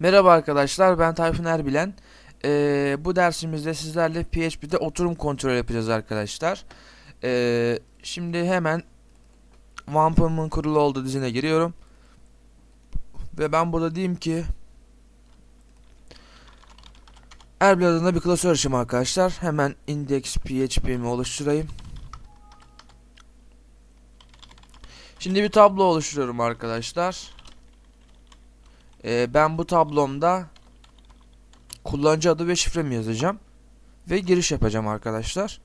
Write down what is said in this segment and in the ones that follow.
Merhaba arkadaşlar, ben Tayfun Erbilen. Ee, bu dersimizde sizlerle PHP'de oturum kontrol yapacağız arkadaşlar. Ee, şimdi hemen Wampum'un kurulu olduğu dizine giriyorum. Ve ben burada diyeyim ki Erbil adında bir klasör açayım arkadaşlar. Hemen index PHP'mi oluşturayım. Şimdi bir tablo oluşturuyorum arkadaşlar. Ee, ben bu tablomda kullanıcı adı ve şifremi yazacağım. Ve giriş yapacağım arkadaşlar.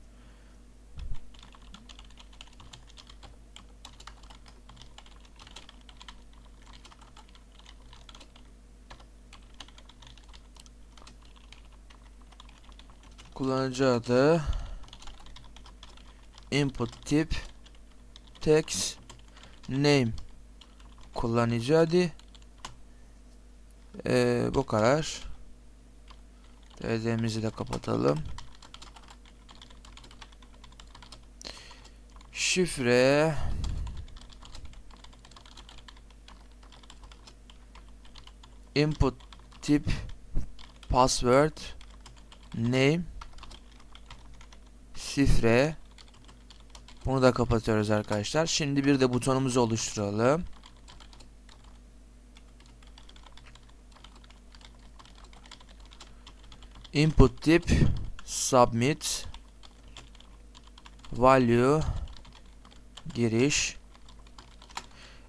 Kullanıcı adı input tip text name kullanıcı adı ee, bu kadar. TD'mizi de kapatalım. Şifre input tip password name şifre bunu da kapatıyoruz arkadaşlar. Şimdi bir de butonumuzu oluşturalım. İnput tip submit value giriş.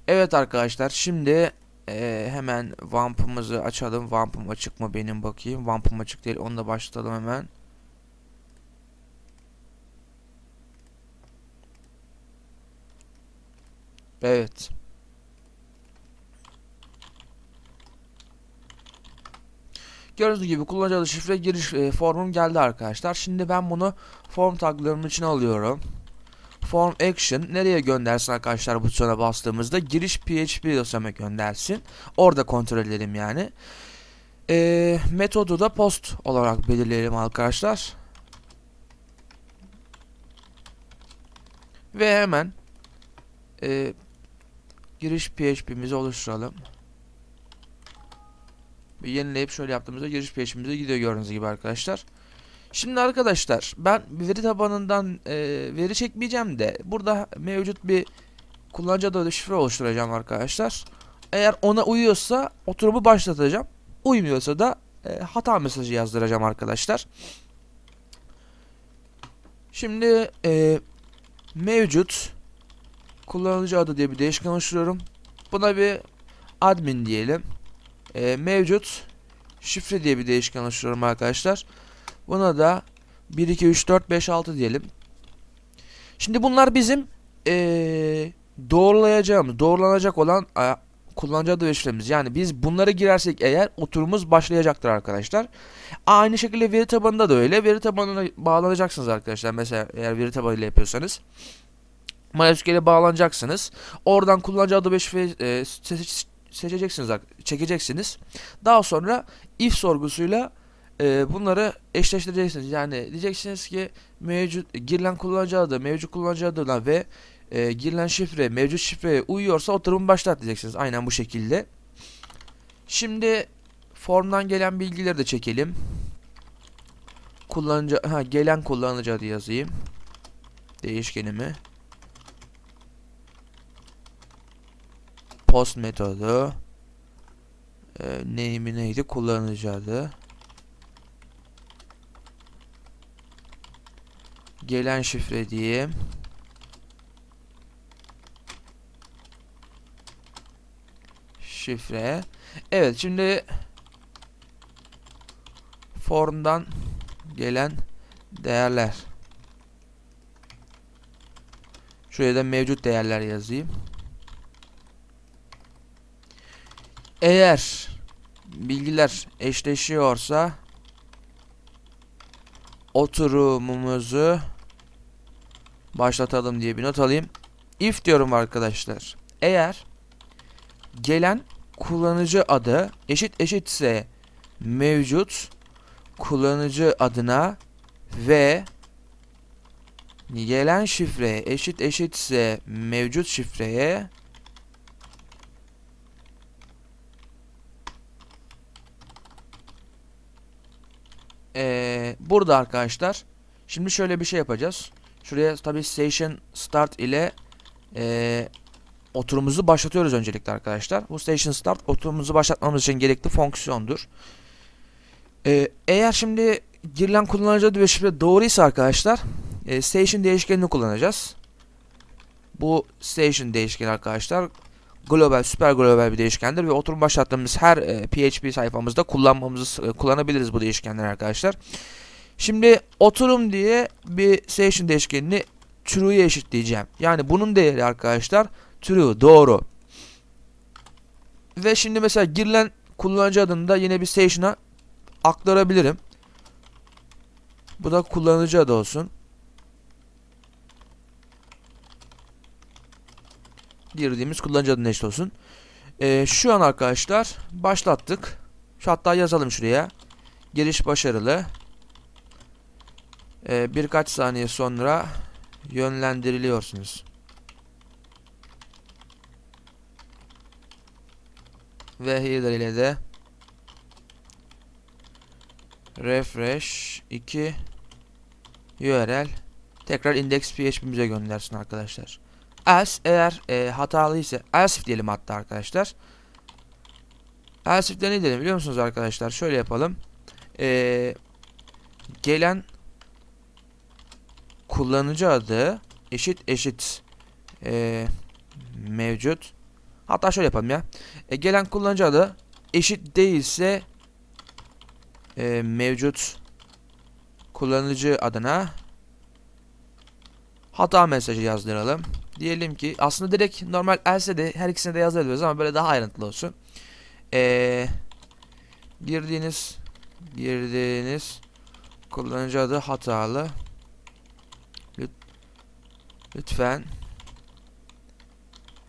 Evet arkadaşlar şimdi e, hemen wamp'ımızı açalım. Wamp'ım açık mı benim bakayım. Wamp'ım açık değil onu da başlatalım hemen. Evet Gördüğünüz gibi kullanıcı adı şifre giriş e, formum geldi arkadaşlar. Şimdi ben bunu form taglarımın içine alıyorum. Form action nereye göndersin arkadaşlar butona bastığımızda giriş PHP dosyama göndersin. Orada kontrol edelim yani. E, metodu da post olarak belirleyelim arkadaşlar. Ve hemen e, giriş PHP'mizi oluşturalım. Ve yenileyip şöyle yaptığımızda giriş peşimize gidiyor gördüğünüz gibi arkadaşlar. Şimdi arkadaşlar ben veri tabanından e, veri çekmeyeceğim de burada mevcut bir kullanıcı adı şifre oluşturacağım arkadaşlar. Eğer ona uyuyorsa oturumu başlatacağım. Uymuyorsa da e, hata mesajı yazdıracağım arkadaşlar. Şimdi e, mevcut kullanıcı adı diye bir değişken oluşturuyorum. Buna bir admin diyelim e, mevcut şifre diye bir değişken oluşturuyorum arkadaşlar. Buna da 1 2 3 4 5 6 diyelim. Şimdi bunlar bizim e, doğrulayacağımız, doğrulanacak olan e, kullanıcı adı ve şifremiz. Yani biz bunları girersek eğer oturumumuz başlayacaktır arkadaşlar. Aynı şekilde veri tabanında da öyle. Veri tabanına bağlanacaksınız arkadaşlar. Mesela eğer veri tabanıyla yapıyorsanız. MySQL'e bağlanacaksınız. Oradan kullanıcı adı ve şifreyi e, seçeceksiniz, çekeceksiniz. Daha sonra if sorgusuyla e, bunları eşleştireceksiniz. Yani diyeceksiniz ki mevcut girilen kullanıcı adı, mevcut kullanıcı adına ve e, girilen şifre, mevcut şifreye uyuyorsa oturumu başlat diyeceksiniz. Aynen bu şekilde. Şimdi formdan gelen bilgileri de çekelim. Kullanıcı ha gelen kullanıcı adı yazayım. Değişkenimi. Post metodu e, name'i neydi kullanıcı gelen şifre diyeyim. Şifre. Evet şimdi formdan gelen değerler. Şuraya da mevcut değerler yazayım Eğer bilgiler eşleşiyorsa oturumumuzu başlatalım diye bir not alayım. If diyorum arkadaşlar. Eğer gelen kullanıcı adı eşit eşitse mevcut kullanıcı adına ve gelen şifre eşit eşitse mevcut şifreye Ee, burada arkadaşlar şimdi şöyle bir şey yapacağız. Şuraya tabi station start ile ee, oturumuzu başlatıyoruz öncelikle arkadaşlar. Bu station start oturumuzu başlatmamız için gerekli fonksiyondur. Ee, eğer şimdi girilen kullanıcı adı ve şifre doğruysa arkadaşlar e, station değişkenini kullanacağız. Bu station değişkeni arkadaşlar global, süper global bir değişkendir ve oturum başlattığımız her e, PHP sayfamızda kullanmamızı e, kullanabiliriz bu değişkenleri arkadaşlar. Şimdi oturum diye bir station değişkenini true'ye eşitleyeceğim. Yani bunun değeri arkadaşlar true, doğru. Ve şimdi mesela girilen kullanıcı adını da yine bir station'a aktarabilirim. Bu da kullanıcı adı olsun. Girdiğimiz kullanıcı adına eşit olsun. Ee, şu an arkadaşlar başlattık. Şu hatta yazalım şuraya. Giriş başarılı. Ee, birkaç saniye sonra yönlendiriliyorsunuz. Ve header ile de refresh 2 URL tekrar index.php'mize göndersin arkadaşlar. Else eğer e, hatalıysa else diyelim hatta arkadaşlar. Else if'te ne diyelim biliyor musunuz arkadaşlar? Şöyle yapalım. E, gelen kullanıcı adı eşit eşit e, mevcut. Hatta şöyle yapalım ya. E, gelen kullanıcı adı eşit değilse e, mevcut kullanıcı adına hata mesajı yazdıralım. Diyelim ki aslında direkt normal else de her ikisine de yazabiliriz ama böyle daha ayrıntılı olsun. Ee, girdiğiniz girdiğiniz kullanıcı adı hatalı. Lütfen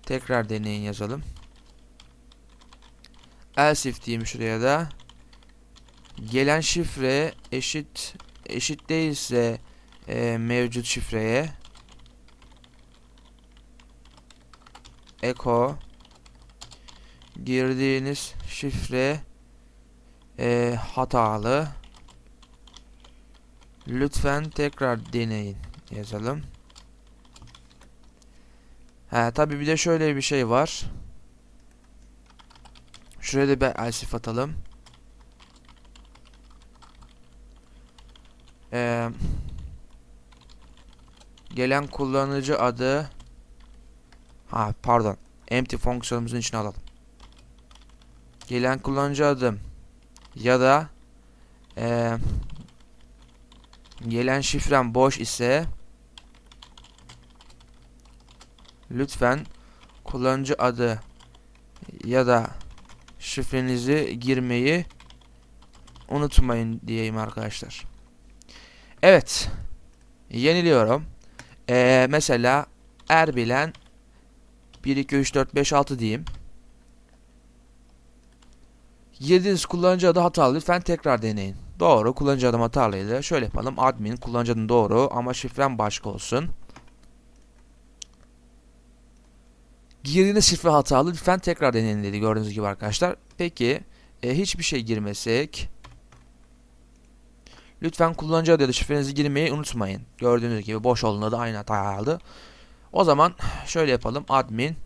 tekrar deneyin yazalım. Else if diyeyim şuraya da. Gelen şifre eşit eşit değilse e, mevcut şifreye echo girdiğiniz şifre e, hatalı. Lütfen tekrar deneyin. Yazalım. Ha tabi bir de şöyle bir şey var. Şuraya da bir elsif atalım. Ee, gelen kullanıcı adı Ha pardon. Empty fonksiyonumuzun içine alalım. Gelen kullanıcı adım ya da e, gelen şifrem boş ise lütfen kullanıcı adı ya da şifrenizi girmeyi unutmayın diyeyim arkadaşlar. Evet. Yeniliyorum. Ee, mesela Erbilen 1, 2, 3, 4, 5, 6 diyeyim. Girdiğiniz kullanıcı adı hatalı. Lütfen tekrar deneyin. Doğru. Kullanıcı adım hatalıydı. Şöyle yapalım. Admin. Kullanıcı adım doğru. Ama şifrem başka olsun. Girdiğiniz şifre hatalı. Lütfen tekrar deneyin dedi. Gördüğünüz gibi arkadaşlar. Peki. E, hiçbir şey girmesek. Lütfen kullanıcı adı ya da şifrenizi girmeyi unutmayın. Gördüğünüz gibi boş olduğunda da aynı hata aldı. O zaman şöyle yapalım. Admin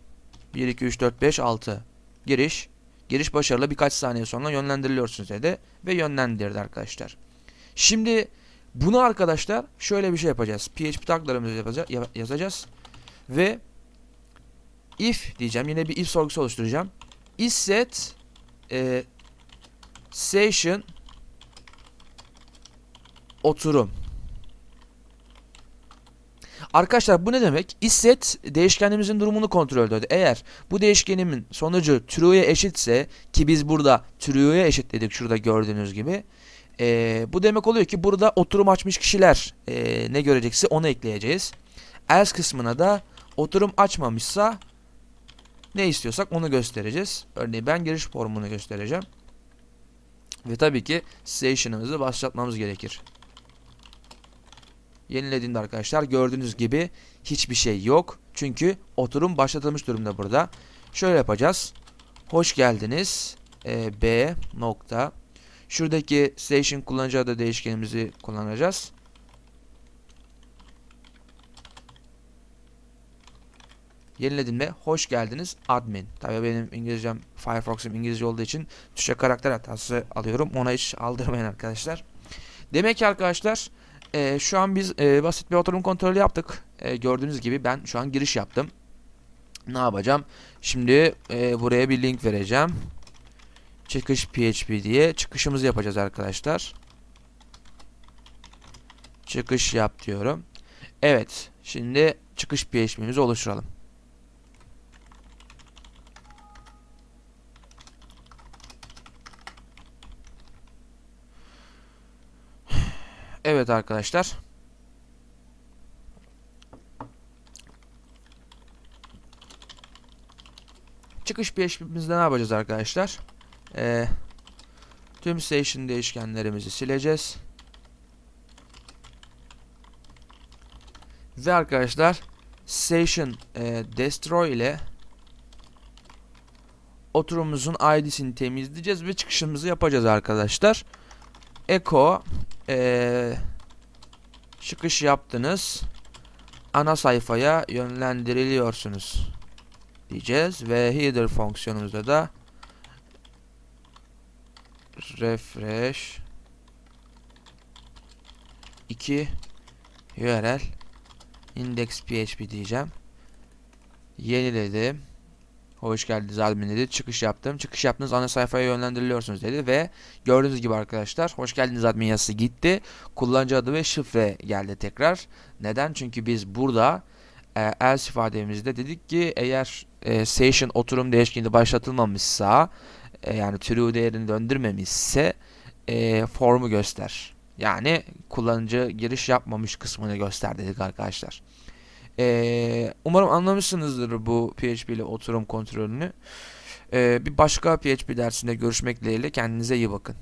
1, 2, 3, 4, 5, 6 giriş. Giriş başarılı birkaç saniye sonra yönlendiriliyorsunuz dedi. Ve yönlendirdi arkadaşlar. Şimdi bunu arkadaşlar şöyle bir şey yapacağız. PHP taglarımızı yazacağız. Ve if diyeceğim. Yine bir if sorgusu oluşturacağım. Isset e, session oturum Arkadaşlar bu ne demek? Isset değişkenimizin durumunu kontrol ediyor. Eğer bu değişkenimin sonucu true'ye eşitse ki biz burada true'ye eşitledik şurada gördüğünüz gibi. E, bu demek oluyor ki burada oturum açmış kişiler e, ne görecekse onu ekleyeceğiz. Else kısmına da oturum açmamışsa ne istiyorsak onu göstereceğiz. Örneğin ben giriş formunu göstereceğim. Ve tabii ki station'ımızı başlatmamız gerekir. Yenilediğinde arkadaşlar gördüğünüz gibi hiçbir şey yok. Çünkü oturum başlatılmış durumda burada. Şöyle yapacağız. Hoş geldiniz. Ee, B nokta. Şuradaki station kullanıcı adı değişkenimizi kullanacağız. Yenilediğimde hoş geldiniz admin. Tabii benim İngilizcem Firefox'um İngilizce olduğu için tuşa karakter hatası alıyorum. Ona hiç aldırmayın arkadaşlar. Demek ki arkadaşlar e, şu an biz e, basit bir oturum kontrolü yaptık. E, gördüğünüz gibi ben şu an giriş yaptım. Ne yapacağım? Şimdi e, buraya bir link vereceğim. Çıkış PHP diye çıkışımızı yapacağız arkadaşlar. Çıkış yap diyorum. Evet. Şimdi çıkış PHP'mizi oluşturalım. Evet arkadaşlar. Çıkış PHP'mizde ne yapacağız arkadaşlar? Ee, tüm station değişkenlerimizi sileceğiz. Ve arkadaşlar station e, destroy ile oturumumuzun ID'sini temizleyeceğiz ve çıkışımızı yapacağız arkadaşlar. Echo e, çıkış yaptınız. Ana sayfaya yönlendiriliyorsunuz diyeceğiz ve header fonksiyonumuzda da refresh 2 URL index php diyeceğim. Yeniledim. Hoş geldiniz admin dedi. Çıkış yaptım. Çıkış yaptınız ana sayfaya yönlendiriliyorsunuz dedi ve gördüğünüz gibi arkadaşlar hoş geldiniz admin yazısı gitti. Kullanıcı adı ve şifre geldi tekrar. Neden? Çünkü biz burada e, else ifademizde dedik ki eğer e, session oturum değişkeni başlatılmamışsa e, yani true değerini döndürmemişse e, formu göster. Yani kullanıcı giriş yapmamış kısmını göster dedik arkadaşlar. E, umarım anlamışsınızdır bu PHP ile oturum kontrolünü. E, bir başka PHP dersinde görüşmek dileğiyle kendinize iyi bakın.